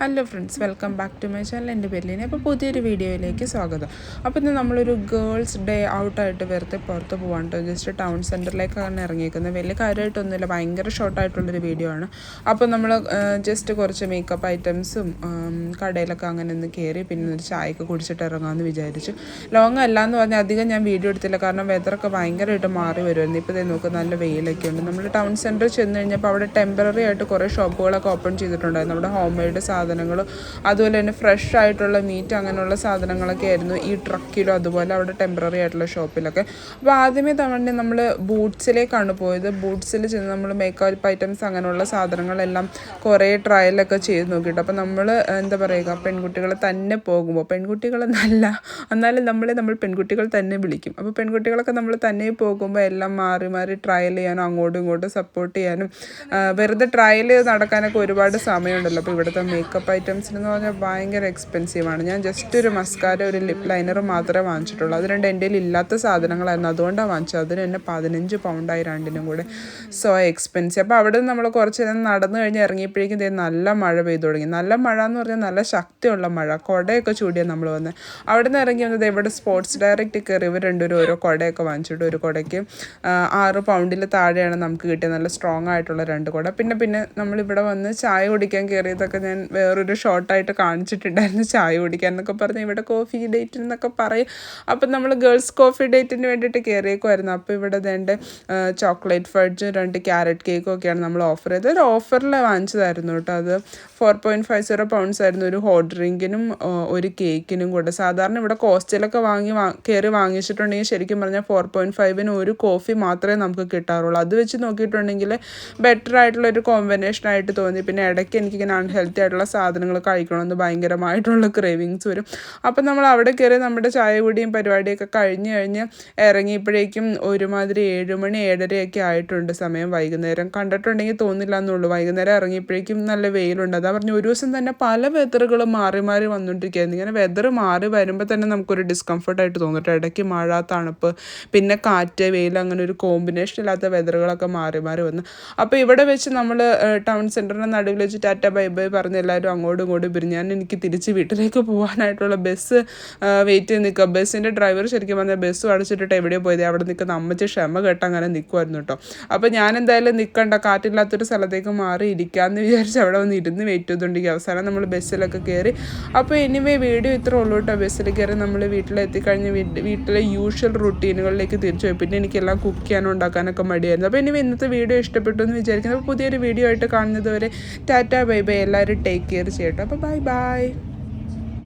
Hello friends welcome back to my channel എന്റെ പേരിലിനെ അപ്പോൾ പുതിയൊരു വീഡിയോയിലേക്ക് സ്വാഗതം. അപ്പോൾ ഇന്ന് നമ്മളൊരു ഗേൾസ് ഡേ ഔട്ടായിട്ട് വെറുതെ പുറത്ത് പോകാൻ കേട്ടോ ജസ്റ്റ് ടൗൺ സെന്ററിലേക്കാണ് ഇറങ്ങിയിരിക്കുന്നത് വലിയ കാര്യമായിട്ടൊന്നുമില്ല. ഭയങ്കര ഷോർട്ടായിട്ടുള്ളൊരു വീഡിയോ ആണ്. അപ്പോൾ നമ്മൾ ജസ്റ്റ് കുറച്ച് മേക്കപ്പ് ഐറ്റംസും കടയിലൊക്കെ അങ്ങനെ ഒന്ന് കയറി പിന്നെ ഒരു ചായയൊക്കെ കുടിച്ചിട്ട് ഇറങ്ങാമെന്ന് വിചാരിച്ചു. ലോങ് അല്ല എന്ന് പറഞ്ഞാൽ അധികം ഞാൻ വീഡിയോ എടുത്തില്ല. കാരണം വെതറൊക്കെ ഭയങ്കരമായിട്ട് മാറി വരുമായിരുന്നു ഇപ്പോൾ ഇതേ നോക്കുക നല്ല വെയിലൊക്കെ ഉണ്ട്. നമ്മൾ ടൗൺ സെന്ററിൽ ചെന്ന് കഴിഞ്ഞപ്പോൾ അവിടെ ടെമ്പററി ആയിട്ട് കുറേ ഷോപ്പുകളൊക്കെ ഓപ്പൺ ചെയ്തിട്ടുണ്ടായിരുന്നു. നമ്മുടെ ഹോം മെയ്ഡ് സാധനങ്ങൾ അതുപോലെ തന്നെ ഫ്രഷ് ആയിട്ടുള്ള മീറ്റ് അങ്ങനെയുള്ള സാധനങ്ങളൊക്കെ ആയിരുന്നു ഈ ട്രക്കിലും അതുപോലെ അവിടെ ടെമ്പററി ആയിട്ടുള്ള ഷോപ്പിലൊക്കെ അപ്പോൾ ആദ്യമേ തവണ നമ്മൾ ബൂട്ട്സിലേക്കാണ് പോയത്. ബൂട്ട്സിൽ ചെന്ന് നമ്മൾ മേക്കപ്പ് ഐറ്റംസ് അങ്ങനെയുള്ള സാധനങ്ങളെല്ലാം കുറേ ട്രയലൊക്കെ ചെയ്ത് നോക്കിയിട്ട്. അപ്പോൾ നമ്മൾ എന്താ പറയുക പെൺകുട്ടികൾ തന്നെ പോകുമ്പോൾ പെൺകുട്ടികളെന്നല്ല എന്നാലും നമ്മളെ നമ്മൾ പെൺകുട്ടികൾ തന്നെ വിളിക്കും. അപ്പോൾ പെൺകുട്ടികളൊക്കെ നമ്മൾ തന്നെ പോകുമ്പോൾ എല്ലാം മാറി മാറി ട്രയൽ ചെയ്യാനും അങ്ങോട്ടും ഇങ്ങോട്ടും സപ്പോർട്ട് ചെയ്യാനും വെറുതെ ട്രയൽ നടക്കാനൊക്കെ ഒരുപാട് സമയമുണ്ടല്ലോ. അപ്പോൾ ഇവിടുത്തെ മേക്കപ്പ് ഐറ്റംസിന് എന്ന് പറഞ്ഞാൽ ഭയങ്കര എക്സ്പെൻസീവ് ആണ്. ഞാൻ ജസ്റ്റ് ഒരു മസ്കാര ഒരു ലിപ് ലൈനർ മാത്രമേ വാങ്ങിച്ചിട്ടുള്ളൂ. അത് രണ്ട് എന്റെ ഇല്ലാത്ത സാധനങ്ങളായിരുന്നു. അതുകൊണ്ടാണ് വാങ്ങിച്ചത്. അതിന് തന്നെ പതിനഞ്ച് പൗണ്ടായി രണ്ടിനും കൂടെ. സോ എക്സ്പെൻസീവ് അപ്പോൾ അവിടെ നമ്മൾ കുറച്ച് നേരം നടന്നു കഴിഞ്ഞ് ഇറങ്ങിയപ്പോഴേക്കും ദേ നല്ല മഴ പെയ്തു തുടങ്ങി. നല്ല മഴ എന്ന് പറഞ്ഞാൽ നല്ല ശക്തിയുള്ള മഴ. കുടയൊക്കെ ചൂടിയാണ് നമ്മൾ വന്നത് അവിടെ നിന്ന് ഇറങ്ങി വന്നത് ഇവിടെ സ്പോർട്സ് ഡയറക്റ്റ് കയറി ഇവർ രണ്ടുപേരും ഓരോ കുടയൊക്കെ വാങ്ങിച്ചിട്ട് ഒരു കുടയ്ക്ക് ആറ് പൗണ്ടിൽ താഴെയാണ് നമുക്ക് കിട്ടിയത്. നല്ല സ്ട്രോങ് ആയിട്ടുള്ള രണ്ട് കുട. പിന്നെ പിന്നെ നമ്മളിവിടെ വന്ന് ചായ കുടിക്കാൻ കയറിയതൊക്കെ ഞാൻ വേറൊരു ഷോർട്ടായിട്ട് കാണിച്ചിട്ടുണ്ടായിരുന്നു ചായ കുടിക്കാൻ എന്നൊക്കെ പറഞ്ഞ് ഇവിടെ കോഫി ഡേറ്റ് എന്നൊക്കെ പറയും. അപ്പം നമ്മൾ ഗേൾസ് കോഫി ഡേറ്റിന് വേണ്ടിയിട്ട് കയറിയേക്കുമായിരുന്നു അപ്പോൾ ഇവിടെ രണ്ട് ചോക്ലേറ്റ് ഫഡ്ജും രണ്ട് ക്യാരറ്റ് കേക്കും ഒക്കെയാണ് നമ്മൾ ഓഫർ ചെയ്തത്. ഒരു ഓഫറിൽ വാങ്ങിച്ചതായിരുന്നു കേട്ടോ അത്. Four point five zero pounds ആയിരുന്നു. ഒരു ഹോട്ട് ഡ്രിങ്കിനും ഒരു കേക്കിനും കൂടെ. സാധാരണ ഇവിടെ കോസ്റ്റിലൊക്കെ വാങ്ങി കയറി വാങ്ങിച്ചിട്ടുണ്ടെങ്കിൽ ശരിക്കും പറഞ്ഞാൽ ഫോർ പോയിന്റ് ഫൈവിന് ഒരു കോഫി മാത്രമേ നമുക്ക് കിട്ടാറുള്ളൂ. അത് വെച്ച് നോക്കിയിട്ടുണ്ടെങ്കിൽ ബെറ്റർ ആയിട്ടുള്ള ഒരു കോമ്പിനേഷൻ ആയിട്ട് തോന്നി. പിന്നെ ഇടയ്ക്ക് എനിക്കിങ്ങനെ അൺഹെൽത്തി ആയിട്ടുള്ള സാധനങ്ങൾ കഴിക്കണമെന്ന് ഭയങ്കരമായിട്ടുള്ള ക്രേവിങ്സ് വരും. അപ്പം നമ്മൾ അവിടെ കയറി നമ്മുടെ ചായ കുടിയും പരിപാടിയൊക്കെ കഴിഞ്ഞ് കഴിഞ്ഞ് ഇറങ്ങിയപ്പോഴേക്കും ഒരുമാതിരി ഏഴുമണി ഏഴരയൊക്കെ ആയിട്ടുണ്ട് സമയം. വൈകുന്നേരം കണ്ടിട്ടുണ്ടെങ്കിൽ തോന്നില്ല എന്നുള്ളൂ. വൈകുന്നേരം ഇറങ്ങിയപ്പോഴേക്കും നല്ല വെയിലുണ്ട്. അതാ പറഞ്ഞു ഒരു ദിവസം തന്നെ പല വെതറുകളും മാറി മാറി വന്നുകൊണ്ടിരിക്കുകയായിരുന്നു ഇങ്ങനെ വെതർ മാറി വരുമ്പോൾ തന്നെ നമുക്കൊരു ഡിസ്കംഫർട്ടായിട്ട് തോന്നിട്ട് ഇടയ്ക്ക് മഴ തണുപ്പ് പിന്നെ കാറ്റ് വെയിൽ അങ്ങനെ ഒരു കോമ്പിനേഷൻ ഇല്ലാത്ത വെതറുകളൊക്കെ മാറി മാറി വന്നു. അപ്പോൾ ഇവിടെ വെച്ച് നമ്മൾ ടൗൺ സെന്ററിന്റെ നടുവിൽ വെച്ച് ടാറ്റ ബൈ ബൈ പറഞ്ഞ് എല്ലാവരും അങ്ങോട്ടും ഇങ്ങോട്ടും പിരിഞ്ഞ്. ഞാൻ എനിക്ക് തിരിച്ച് വീട്ടിലേക്ക് പോകാനായിട്ടുള്ള ബസ് വെയിറ്റ് ചെയ്ത് നിൽക്കുക ബസ്സിന്റെ ഡ്രൈവർ ശരിക്കും പറഞ്ഞാൽ ബസ് അടച്ചിട്ടിട്ട് എവിടെയോ പോയത്. അവിടെ നിൽക്കുന്ന അമ്മച്ചി ക്ഷമ കേട്ട് അങ്ങനെ നിൽക്കുമായിരുന്നു കേട്ടോ അപ്പോൾ ഞാൻ എന്തായാലും നിൽക്കണ്ട കാറ്റില്ലാത്തൊരു സ്ഥലത്തേക്ക് മാറി ഇരിക്കാമെന്ന് വിചാരിച്ച് അവിടെ വന്ന് ഇരുന്ന് വെയിറ്റ് ചെയ്തുകൊണ്ടിരിക്കുക അവസാനം നമ്മൾ ബസ്സിലൊക്കെ കയറി അപ്പോൾ എനിവേ വീഡിയോ ഇത്ര ഉള്ളൂ കേട്ടോ ബസ്സിൽ കയറി നമ്മൾ വീട്ടിലെത്തിക്കഴിഞ്ഞ് വീട്ടിലെ യൂഷ്വൽ റുട്ടീനുകളിലേക്ക് തിരിച്ചു പോയി. പിന്നെ എനിക്കെല്ലാം കുക്ക് ചെയ്യാനും ഉണ്ടാക്കാനൊക്കെ മടിയായിരുന്നു. അപ്പോൾ ഇനി ഇന്നത്തെ വീഡിയോ ഇഷ്ടപ്പെട്ടു എന്ന് വിചാരിക്കുന്നു. അപ്പോൾ പുതിയൊരു വീഡിയോ ആയിട്ട് കാണുന്നതുവരെ ടാറ്റ ബൈ ബൈ. എല്ലാവരും ടേക്ക് കെയർ ചെയ്യട്ടെ. അപ്പോൾ ബൈ ബൈ.